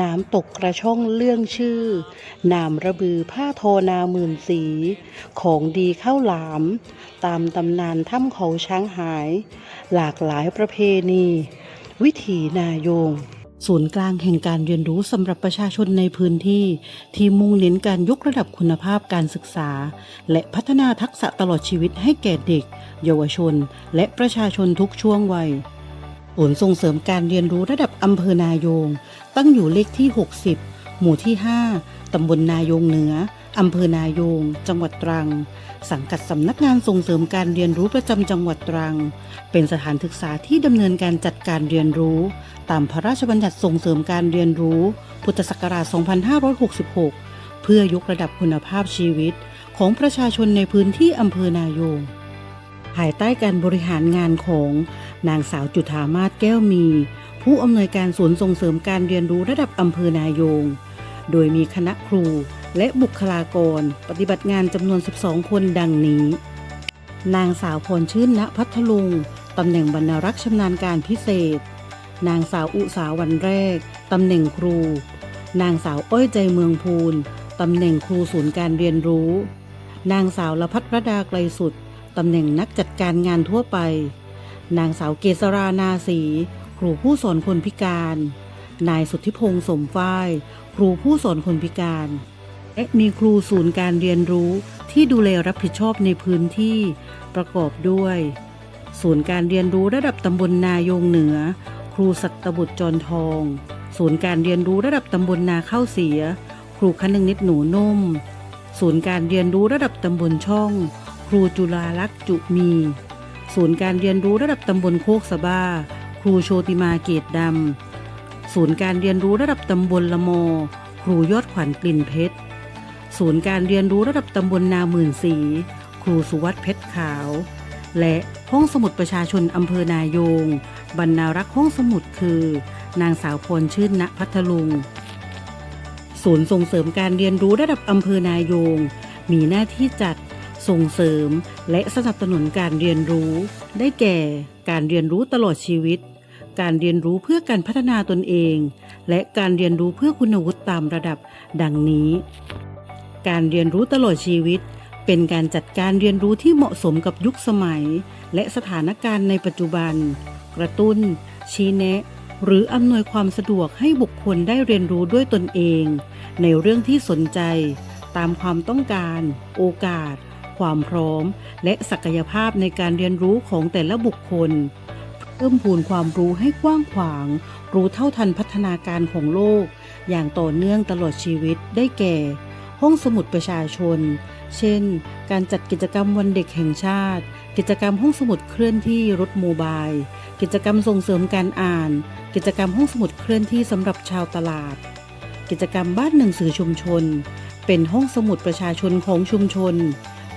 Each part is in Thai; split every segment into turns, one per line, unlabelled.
น้ำตกกระช่องเรื่องชื่อ นามระบือผ้าโทนาหมื่นสี ของดีข้าวหลาม ตามตำนานถ้ำเขาช้างหาย หลากหลายประเพณี วิถีนายง ศูนย์กลางแห่งการเรียนรู้สำหรับประชาชนในพื้นที่ ที่มุ่งเน้นการยกระดับคุณภาพการศึกษา และพัฒนาทักษะตลอดชีวิตให้แก่เด็ก เยาวชน และประชาชนทุกช่วงวัย ศูนย์ส่งเสริมการเรียนรู้ระดับอำเภอนายง ตั้งอยู่เลขที่ 60 หมู่ที่ 5 ตำบลนายงเหนือ อำเภอนายง จังหวัดตรัง สังกัดสำนักงานส่งเสริมการเรียนรู้ประจำจังหวัดตรัง เป็นสถานศึกษาที่ดำเนินการจัดการเรียนรู้ ตามพระราชบัญญัติส่งเสริมการเรียนรู้ พุทธศักราช 2566 เพื่อยกระดับคุณภาพชีวิต ของประชาชนในพื้นที่อำเภอนายงภายใต้การบริหารงานของ นางสาวจุธามาศแก้วมี ผู้อำนวยการศูนย์ส่งเสริมการเรียนรู้ระดับอำเภอนายง โดยมีคณะครูและบุคลากร ปฏิบัติงานจำนวน 12 คนดังนี้ นางสาวพรชื่นณพัทลุงตำแหน่งบรรณารักษ์ชำนาญการพิเศษ นางสาวอุสาวันแรก ตำแหน่งครู นางสาวอ้อยใจเมืองพูนตำแหน่งครูศูนย์การเรียนรู้ นางสาวละพัทรดาไกลสุด ตำแหน่งนักจัดการงานทั่วไป นางสาวเกษรานาสีครูผู้สอนคนพิการ นายสุทธิพงษ์สมฝ้าย ครูผู้สอนคนพิการ และมีครูศูนย์การเรียนรู้ที่ดูแลรับผิดชอบในพื้นที่ประกอบด้วย ศูนย์การเรียนรู้ระดับตำบลนายงเหนือ ครูสัตบุตรจรทอง ศูนย์การเรียนรู้ระดับตำบลนาเข้าเสีย ครูคนึงนิดหนูนุ่ม ศูนย์การเรียนรู้ระดับตำบลช่อง ครูจุฬาลักษ์จุมี ศูนย์การเรียนรู้ระดับตำบลโคกสะบ้า ครูโชติมาเกตดำ ศูนย์การเรียนรู้ระดับตำบลละโม ครูยอดขวัญกลิ่นเพชร ศูนย์การเรียนรู้ระดับตำบลนาหมื่นสี ครูสุวัตเพชรขาว และห้องสมุดประชาชนอำเภอนายง บรรณารักษ์ห้องสมุดคือ นางสาวพรชื่นณพัทลุง ศูนย์ส่งเสริมการเรียนรู้ระดับอำเภอนายง มีหน้าที่จัด ส่งเสริม และสนับสนุนการเรียนรู้ ได้แก่ การเรียนรู้ตลอดชีวิต การเรียนรู้เพื่อการพัฒนาตนเอง และการเรียนรู้เพื่อคุณวุฒิตามระดับ ดังนี้ การเรียนรู้ตลอดชีวิต เป็นการจัดการเรียนรู้ที่เหมาะสมกับยุคสมัย และสถานการณ์ในปัจจุบัน กระตุ้น ชี้แนะ หรืออำนวยความสะดวกให้บุคคลได้เรียนรู้ด้วยตนเอง ในเรื่องที่สนใจตามความต้องการ โอกาส ความพร้อม และศักยภาพในการเรียนรู้ของแต่ละบุคคล เพิ่มพูนความรู้ให้กว้างขวาง รู้เท่าทันพัฒนาการของโลก อย่างต่อเนื่องตลอดชีวิตได้แก่ ห้องสมุดประชาชน เช่น การจัดกิจกรรมวันเด็กแห่งชาติ กิจกรรมห้องสมุดเคลื่อนที่รถโมบาย กิจกรรมส่งเสริมการอ่าน กิจกรรมห้องสมุดเคลื่อนที่สำหรับชาวตลาด กิจกรรมบ้านหนังสือชุมชนเป็นห้องสมุดประชาชนของชุมชน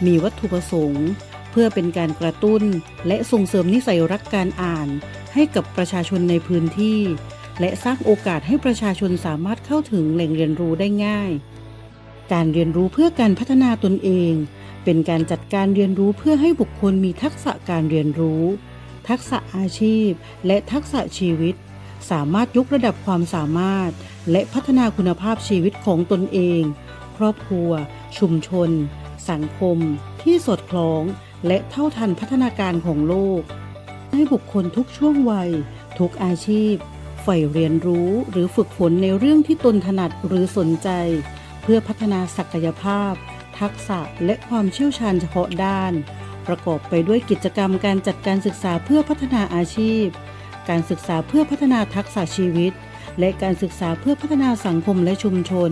มีวัตถุประสงค์ เพื่อเป็นการกระตุ้น และส่งเสริมนิสัยรักการอ่าน ให้กับประชาชนในพื้นที่ และสร้างโอกาสให้ประชาชนสามารถเข้าถึงแหล่งเรียนรู้ได้ง่าย การเรียนรู้เพื่อการพัฒนาตนเอง เป็นการจัดการเรียนรู้เพื่อให้บุคคลมีทักษะการเรียนรู้ ทักษะอาชีพ และทักษะชีวิต สามารถยกระดับความสามารถ และพัฒนาคุณภาพชีวิตของตนเอง ครอบครัว ชุมชน สังคมที่สอดคล้องและเท่าทันพัฒนาการของโลก ให้บุคคลทุกช่วงวัย ทุกอาชีพ ใฝ่เรียนรู้หรือฝึกฝนในเรื่องที่ตนถนัดหรือสนใจ เพื่อพัฒนาศักยภาพ ทักษะและความเชี่ยวชาญเฉพาะด้าน ประกอบไปด้วยกิจกรรมการจัดการศึกษาเพื่อพัฒนาอาชีพ การศึกษาเพื่อพัฒนาทักษะชีวิต และการศึกษาเพื่อพัฒนาสังคมและชุมชน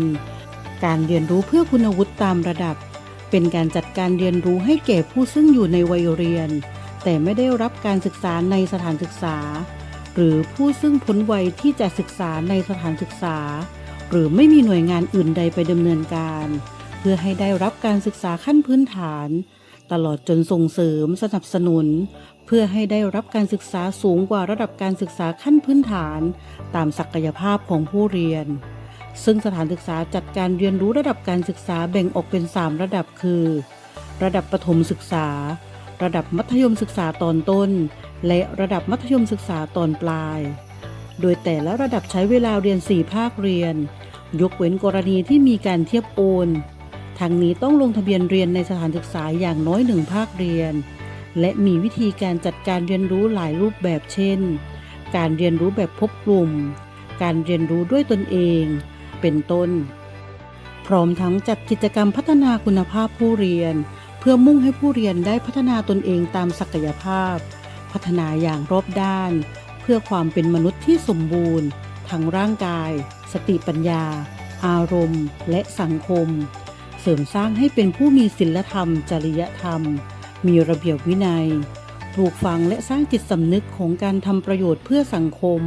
การเรียนรู้เพื่อคุณวุฒิตามระดับ เป็นการจัดการเรียนรู้ให้แก่ผู้ซึ่งอยู่ในวัยเรียน แต่ไม่ได้รับการศึกษาในสถานศึกษา หรือผู้ซึ่งพ้นวัยที่จะศึกษาในสถานศึกษา หรือไม่มีหน่วยงานอื่นใดไปดำเนินการ เพื่อให้ได้รับการศึกษาขั้นพื้นฐาน ตลอดจนส่งเสริมสนับสนุน เพื่อให้ได้รับการศึกษาสูงกว่าระดับการศึกษาขั้นพื้นฐาน ตามศักยภาพของผู้เรียน ซึ่งสถานศึกษาจัดการเรียนรู้ระดับการศึกษาแบ่งออกเป็น 3 ระดับคือ ระดับประถมศึกษา ระดับมัธยมศึกษาตอนต้น และระดับมัธยมศึกษาตอนปลาย โดยแต่ละระดับใช้เวลาเรียน 4 ภาคเรียน ยกเว้นกรณีที่มีการเทียบโอนทางนี้ต้องลงทะเบียนเรียนในสถานศึกษาอย่างน้อยหนึ่งภาคเรียน และมีวิธีการจัดการเรียนรู้หลายรูปแบบเช่น การเรียนรู้แบบพบกลุ่ม การเรียนรู้ด้วยตนเอง เป็นต้น พร้อมทั้งจัดกิจกรรมพัฒนาคุณภาพผู้เรียน เพื่อมุ่งให้ผู้เรียนได้พัฒนาตนเองตามศักยภาพ พัฒนาอย่างรอบด้าน เพื่อความเป็นมนุษย์ที่สมบูรณ์ทั้งร่างกาย สติปัญญา อารมณ์ และสังคม เสริมสร้างให้เป็นผู้มีศีลธรรม จริยธรรม มีระเบียบวินัยปลูกฝังและสร้างจิตสำนึกของการทำประโยชน์เพื่อสังคม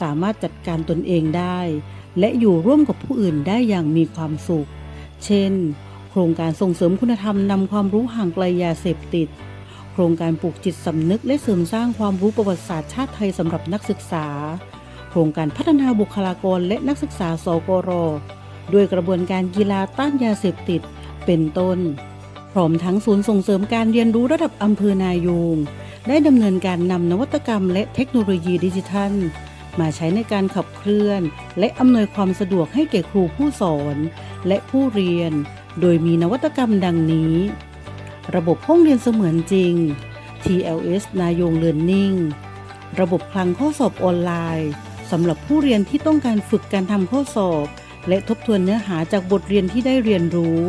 สามารถจัดการตนเองได้ และอยู่ร่วมกับผู้อื่นได้อย่างมีความสุข เช่น โครงการส่งเสริมคุณธรรมนำความรู้ห่างไกลยาเสพติด โครงการปลูกจิตสำนึกและเสริมสร้างความรู้ประวัติศาสตร์ชาติไทยสำหรับนักศึกษา โครงการพัฒนาบุคลากรและนักศึกษาสกรด้วยกระบวนการกีฬาต้านยาเสพติด เป็นต้น พร้อมทั้งศูนย์ส่งเสริมการเรียนรู้ระดับอำเภอนายูงได้ดำเนินการนำนวัตกรรมและเทคโนโลยีดิจิทัล มาใช้ในการขับเคลื่อน และอำนวยความสะดวกให้แก่ครูผู้สอน และผู้เรียน โดยมีนวัตกรรมดังนี้ ระบบห้องเรียนเสมือนจริง TLS นายง Learning ระบบคลังข้อสอบออนไลน์สำหรับผู้เรียนที่ต้องการฝึกการทำข้อสอบ และทบทวนเนื้อหาจากบทเรียนที่ได้เรียนรู้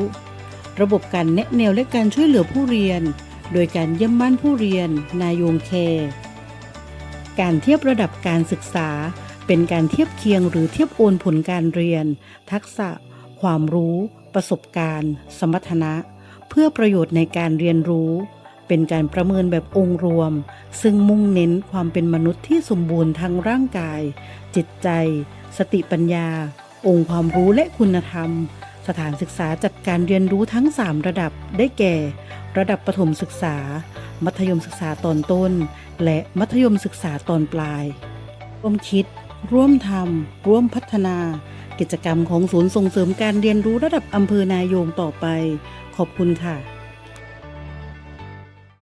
ระบบการแนะแนวและการช่วยเหลือผู้เรียน โดยการเยี่ยมบ้านผู้เรียน นายงแคร์ การเทียบระดับการศึกษา เป็นการเทียบเคียงหรือเทียบโอนผลการเรียน ทักษะ ความรู้ ประสบการณ์ สมรรถนะ เพื่อประโยชน์ในการเรียนรู้ เป็นการประเมินแบบองค์รวม ซึ่งมุ่งเน้นความเป็นมนุษย์ที่สมบูรณ์ทั้งร่างกาย จิตใจ สติปัญญา องค์ความรู้และคุณธรรม สถานศึกษาจัดการเรียนรู้ทั้ง 3 ระดับได้แก่ ระดับประถมศึกษา มัธยมศึกษาตอนต้น และมัธยมศึกษาตอนปลาย ร่วมคิด ร่วมทำ ร่วมพัฒนา กิจกรรมของศูนย์ส่งเสริมการเรียนรู้ระดับอำเภอนายงต่อไป ขอบคุณค่ะ